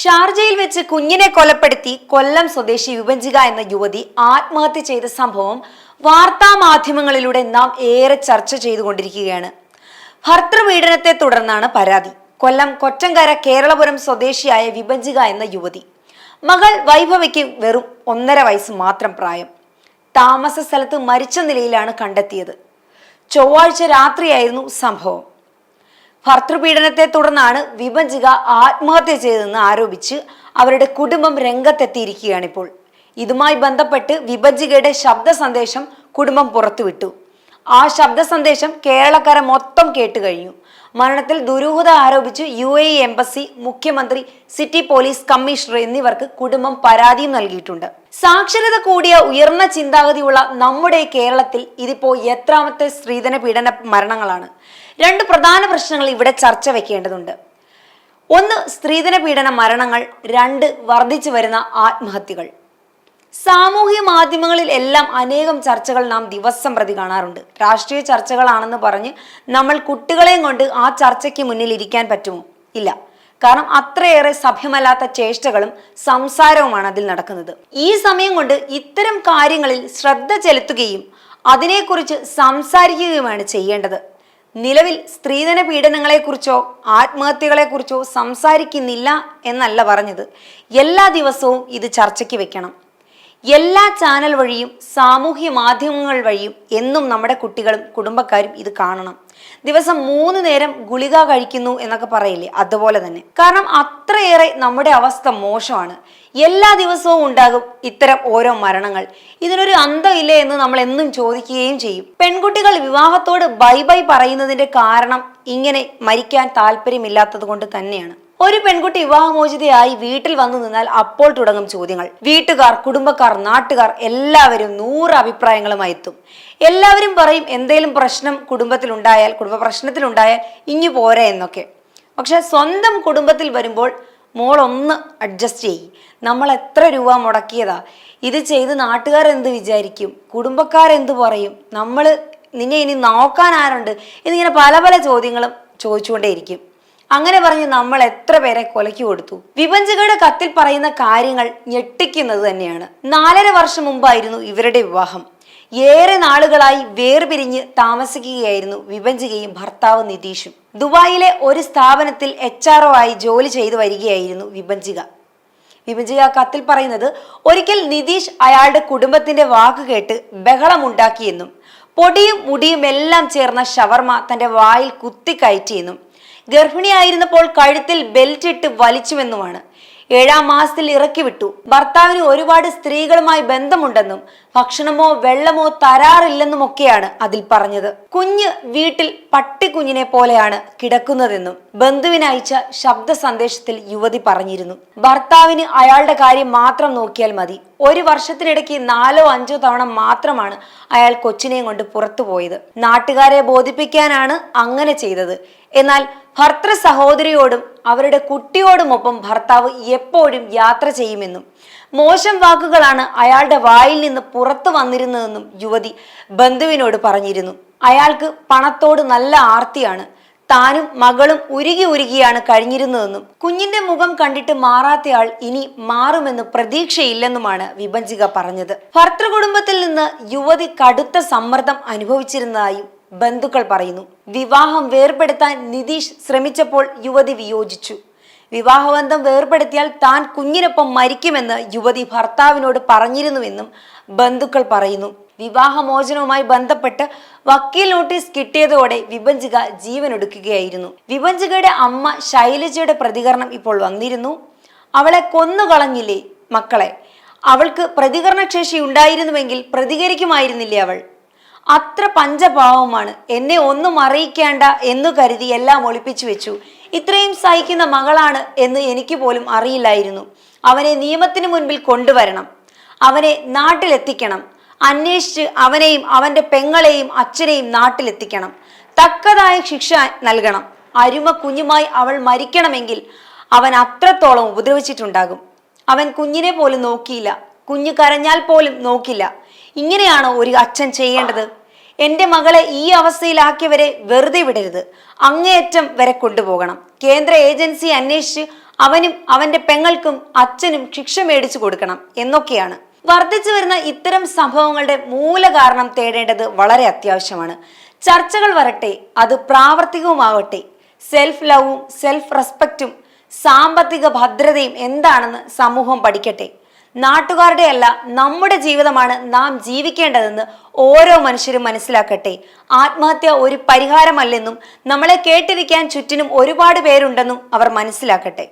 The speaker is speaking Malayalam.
ഷാർജയിൽ വെച്ച് കുഞ്ഞിനെ കൊലപ്പെടുത്തി കൊല്ലം സ്വദേശി വിഭജിക എന്ന യുവതി ആത്മഹത്യ ചെയ്ത സംഭവം വാർത്താ മാധ്യമങ്ങളിലൂടെ നാം ഏറെ ചർച്ച ചെയ്തുകൊണ്ടിരിക്കുകയാണ്. ഭർത്തൃപീഡനത്തെ തുടർന്നാണ് പരാതി. കൊല്ലം കൊറ്റങ്കര കേരളപുരം സ്വദേശിയായ വിഭജിക എന്ന യുവതി. മകൾ വൈഭവയ്ക്ക് വെറും ഒന്നര വയസ്സ് മാത്രം പ്രായം. താമസ സ്ഥലത്ത് മരിച്ച നിലയിലാണ് കണ്ടെത്തിയത്. ചൊവ്വാഴ്ച രാത്രിയായിരുന്നു സംഭവം. ഭർത്തൃപീഡനത്തെ തുടർന്നാണ് വിഭജിക ആത്മഹത്യ ചെയ്തതെന്ന് ആരോപിച്ച് അവരുടെ കുടുംബം രംഗത്തെത്തിയിരിക്കുകയാണ് ഇപ്പോൾ. ഇതുമായി ബന്ധപ്പെട്ട് വിഭജികയുടെ ശബ്ദ സന്ദേശം കുടുംബം പുറത്തുവിട്ടു. ആ ശബ്ദ സന്ദേശം കേരളക്കര മൊത്തം കേട്ട് കഴിഞ്ഞു മരണത്തിൽ ദുരൂഹത ആരോപിച്ച് യു എ എംബസി മുഖ്യമന്ത്രി സിറ്റി പോലീസ് കമ്മീഷണർ എന്നിവർക്ക് കുടുംബം പരാതിയും നൽകിയിട്ടുണ്ട്. സാക്ഷരത കൂടിയ ഉയർന്ന ചിന്താഗതിയുള്ള നമ്മുടെ കേരളത്തിൽ ഇതിപ്പോ എത്രാമത്തെ സ്ത്രീധന പീഡന മരണങ്ങളാണ്. രണ്ട് പ്രധാന പ്രശ്നങ്ങൾ ഇവിടെ ചർച്ച വെക്കേണ്ടതുണ്ട്. ഒന്ന് സ്ത്രീധന പീഡന മരണങ്ങൾ. രണ്ട് വർദ്ധിച്ചു വരുന്ന ആത്മഹത്യകൾ. സാമൂഹ്യ മാധ്യമങ്ങളിൽ എല്ലാം അനേകം ചർച്ചകൾ നാം ദിവസം പ്രതി കാണാറുണ്ട്. രാഷ്ട്രീയ ചർച്ചകളാണെന്ന് പറഞ്ഞ് നമ്മൾ കുട്ടികളെയും കൊണ്ട് ആ ചർച്ചയ്ക്ക് മുന്നിൽ ഇരിക്കാൻ പറ്റുമോ ഇല്ല. കാരണം അത്രയേറെ സഭ്യമല്ലാത്ത ചേഷ്ടകളും സംസാരവുമാണ് അതിൽ നടക്കുന്നത്. ഈ സമയം കൊണ്ട് ഇത്തരം കാര്യങ്ങളിൽ ശ്രദ്ധ ചെലുത്തുകയും അതിനെക്കുറിച്ച് സംസാരിക്കുകയുമാണ് ചെയ്യേണ്ടത്. നിലവിൽ സ്ത്രീധന പീഡനങ്ങളെക്കുറിച്ചോ ആത്മഹത്യകളെക്കുറിച്ചോ സംസാരിക്കുന്നില്ല എന്നല്ല പറഞ്ഞത്. എല്ലാ ദിവസവും ഇത് ചർച്ചയ്ക്ക് വെക്കണം. എല്ലാ ചാനൽ വഴിയും സാമൂഹ്യ മാധ്യമങ്ങൾ വഴിയും എന്നും നമ്മുടെ കുട്ടികളും കുടുംബക്കാരും ഇത് കാണണം. ദിവസം മൂന്ന് നേരം ഗുളിക കഴിക്കുന്നു എന്നൊക്കെ പറയില്ലേ? അതുപോലെ തന്നെ. കാരണം അത്രയേറെ നമ്മുടെ അവസ്ഥ മോശമാണ്. എല്ലാ ദിവസവും ഉണ്ടാകും ഇത്തരം ഓരോ മരണങ്ങൾ. ഇതിനൊരു അന്തമില്ലേ എന്ന് നമ്മൾ എന്നും ചോദിക്കുകയും ചെയ്യും. പെൺകുട്ടികൾ വിവാഹത്തോട് ബൈ ബൈ പറയുന്നതിന്റെ കാരണം ഇങ്ങനെ മരിക്കാൻ താല്പര്യമില്ലാത്തത് കൊണ്ട് തന്നെയാണ്. ഒരു പെൺകുട്ടി വിവാഹമോചിതയായി വീട്ടിൽ വന്നു നിന്നാൽ അപ്പോൾ തുടങ്ങും ചോദ്യങ്ങൾ. വീട്ടുകാർ കുടുംബക്കാർ നാട്ടുകാർ എല്ലാവരും നൂറ് അഭിപ്രായങ്ങളുമായി എത്തും. എല്ലാവരും പറയും എന്തെങ്കിലും പ്രശ്നം കുടുംബത്തിലുണ്ടായാൽ കുടുംബ പ്രശ്നത്തിലുണ്ടായാൽ ഇങ്ങു പോരെ എന്നൊക്കെ. പക്ഷെ സ്വന്തം കുടുംബത്തിൽ വരുമ്പോൾ മോൾ ഒന്ന് അഡ്ജസ്റ്റ് ചെയ്യ്. നമ്മൾ എത്ര രൂപ മുടക്കിയതാ. ഇത് ചെയ്ത് നാട്ടുകാർ എന്ത് വിചാരിക്കും? കുടുംബക്കാരെന്ത് പറയും? നമ്മൾ നിന്നെ ഇനി നോക്കാൻ ആരുണ്ട്? എന്നിങ്ങനെ പല പല ചോദ്യങ്ങളും ചോദിച്ചുകൊണ്ടേയിരിക്കും. അങ്ങനെ പറഞ്ഞ് നമ്മൾ എത്ര പേരെ കൊലയ്ക്ക് കൊടുത്തു? വിഭഞ്ചകയുടെ കത്തിൽ പറയുന്ന കാര്യങ്ങൾ ഞെട്ടിക്കുന്നത് തന്നെയാണ്. നാലര വർഷം മുമ്പായിരുന്നു ഇവരുടെ വിവാഹം. ഏറെ നാളുകളായി വേർപിരിഞ്ഞ് താമസിക്കുകയായിരുന്നു വിഭജികയും ഭർത്താവ് നിതീഷും. ദുബായിലെ ഒരു സ്ഥാപനത്തിൽ എച്ച് ആർ ആയി ജോലി ചെയ്തു വരികയായിരുന്നു വിഭഞ്ചിക വിഭജിക കത്തിൽ പറയുന്നത് ഒരിക്കൽ നിതീഷ് അയാളുടെ കുടുംബത്തിന്റെ വാക്ക് കേട്ട് ബഹളമുണ്ടാക്കിയെന്നും പൊടിയും മുടിയും എല്ലാം ചേർന്ന ഷവർമ തന്റെ വായിൽ കുത്തിക്കയറ്റിയെന്നും ഗർഭിണിയായിരുന്നപ്പോൾ കഴുത്തിൽ ബെൽറ്റ് ഇട്ട് വലിച്ചുവെന്നുമാണ്. ഏഴാം മാസത്തിൽ ഇറക്കി വിട്ടു ഭർത്താവിന് ഒരുപാട് സ്ത്രീകളുമായി ബന്ധമുണ്ടെന്നും ഭക്ഷണമോ വെള്ളമോ തരാറില്ലെന്നുമൊക്കെയാണ് അതിൽ പറഞ്ഞത്. കുഞ്ഞ് വീട്ടിൽ പട്ടിക്കുഞ്ഞിനെ പോലെയാണ് കിടക്കുന്നതെന്നും ബന്ധുവിനയച്ച ശബ്ദ സന്ദേശത്തിൽ യുവതി പറഞ്ഞിരുന്നു. ഭർത്താവിന് അയാളുടെ കാര്യം മാത്രം നോക്കിയാൽ മതി. ഒരു വർഷത്തിനിടയ്ക്ക് നാലോ അഞ്ചോ തവണ മാത്രമാണ് അയാൾ കൊച്ചിനെയും കൊണ്ട് പുറത്തു പോയത് നാട്ടുകാരെ ബോധിപ്പിക്കാനാണ് അങ്ങനെ ചെയ്തത്. എന്നാൽ ഭർത്തൃ സഹോദരിയോടും അവരുടെ കുട്ടിയോടുമൊപ്പം ഭർത്താവ് എപ്പോഴും യാത്ര ചെയ്യുമെന്നും മോശം വാക്കുകളാണ് അയാളുടെ വായിൽ നിന്ന് പുറത്തു വന്നിരുന്നതെന്നും യുവതി ബന്ധുവിനോട് പറഞ്ഞിരുന്നു. അയാൾക്ക് പണത്തോട് നല്ല ആർത്തിയാണ്. താനും മകളും ഉരുകി ഉരുകിയാണ് കഴിഞ്ഞിരുന്നതെന്നും കുഞ്ഞിന്റെ മുഖം കണ്ടിട്ട് മാറാത്തയാൾ ഇനി മാറുമെന്ന് പ്രതീക്ഷയില്ലെന്നുമാണ് വിഭജിക പറഞ്ഞത്. ഭർത്തൃകുടുംബത്തിൽ നിന്ന് യുവതി കടുത്ത സമ്മർദ്ദം അനുഭവിച്ചിരുന്നതായും ബന്ധുക്കൾ പറയുന്നു. വിവാഹം വേർപെടുത്താൻ നിതീഷ് ശ്രമിച്ചപ്പോൾ യുവതി വിയോജിച്ചു. വിവാഹബന്ധം വേർപെടുത്തിയാൽ താൻ കുഞ്ഞിനൊപ്പം മരിക്കുമെന്ന് യുവതി ഭർത്താവിനോട് പറഞ്ഞിരുന്നുവെന്നും ബന്ധുക്കൾ പറയുന്നു. വിവാഹമോചനവുമായി ബന്ധപ്പെട്ട് വക്കീൽ നോട്ടീസ് കിട്ടിയതോടെ വിഭഞ്ചിക ജീവനൊടുക്കുകയായിരുന്നു. വിഭഞ്ചികയുടെ അമ്മ ശൈലജയുടെ പ്രതികരണം ഇപ്പോൾ വന്നിരുന്നു. അവളെ കൊന്നുകളഞ്ഞില്ലേ മക്കളെ? അവൾക്ക് പ്രതികരണശേഷി ഉണ്ടായിരുന്നുവെങ്കിൽ പ്രതികരിക്കുമായിരുന്നില്ലേ അവൾ? അത്ര പഞ്ചപാവമാണ്. എന്നെ ഒന്നും അറിയിക്കേണ്ട എന്നു കരുതി എല്ലാം ഒളിപ്പിച്ചു വെച്ചു. ഇത്രയും സഹിക്കുന്ന മകളാണ് എന്ന് എനിക്ക് പോലും അറിയില്ലായിരുന്നു. അവനെ നിയമത്തിന് മുൻപിൽ കൊണ്ടുവരണം. അവനെ നാട്ടിലെത്തിക്കണം. അന്വേഷിച്ച് അവനെയും അവന്റെ പെങ്ങളെയും അച്ഛനെയും നാട്ടിലെത്തിക്കണം. തക്കതായ ശിക്ഷ നൽകണം. അരുമ കുഞ്ഞുമായി അവൾ മരിക്കണമെങ്കിൽ അവൻ അത്രത്തോളം ഉപദ്രവിച്ചിട്ടുണ്ടാകും. അവൻ കുഞ്ഞിനെ പോലും നോക്കിയില്ല. കുഞ്ഞ് കരഞ്ഞാൽ പോലും നോക്കില്ല. ഇങ്ങനെയാണോ ഒരു അച്ഛൻ ചെയ്യേണ്ടത്? എന്റെ മകളെ ഈ അവസ്ഥയിലാക്കിയവരെ വെറുതെ വിടരുത്. അങ്ങേയറ്റം വരെ കൊണ്ടുപോകണം. കേന്ദ്ര ഏജൻസി അന്വേഷിച്ച് അവനും അവന്റെ പെങ്ങൾക്കും അച്ഛനും ശിക്ഷ മേടിച്ചു കൊടുക്കണം എന്നൊക്കെയാണ്. വർദ്ധിച്ചു വരുന്ന ഇത്തരം സംഭവങ്ങളുടെ മൂല കാരണം തേടേണ്ടത് വളരെ അത്യാവശ്യമാണ്. ചർച്ചകൾ വരട്ടെ അത് പ്രാവർത്തികവുമാവട്ടെ. സെൽഫ് ലവും സെൽഫ് റെസ്പെക്റ്റും സാമ്പത്തിക ഭദ്രതയും എന്താണെന്ന് സമൂഹം പഠിക്കട്ടെ. നാട്ടുകാരുടെ അല്ല നമ്മുടെ ജീവിതമാണ് നാം ജീവിക്കേണ്ടതെന്ന് ഓരോ മനുഷ്യരും മനസ്സിലാക്കട്ടെ. ആത്മഹത്യ ഒരു പരിഹാരമല്ലെന്നും നമ്മളെ കേട്ടിരിക്കാൻ ചുറ്റിനും ഒരുപാട് പേരുണ്ടെന്നും അവർ മനസ്സിലാക്കട്ടെ.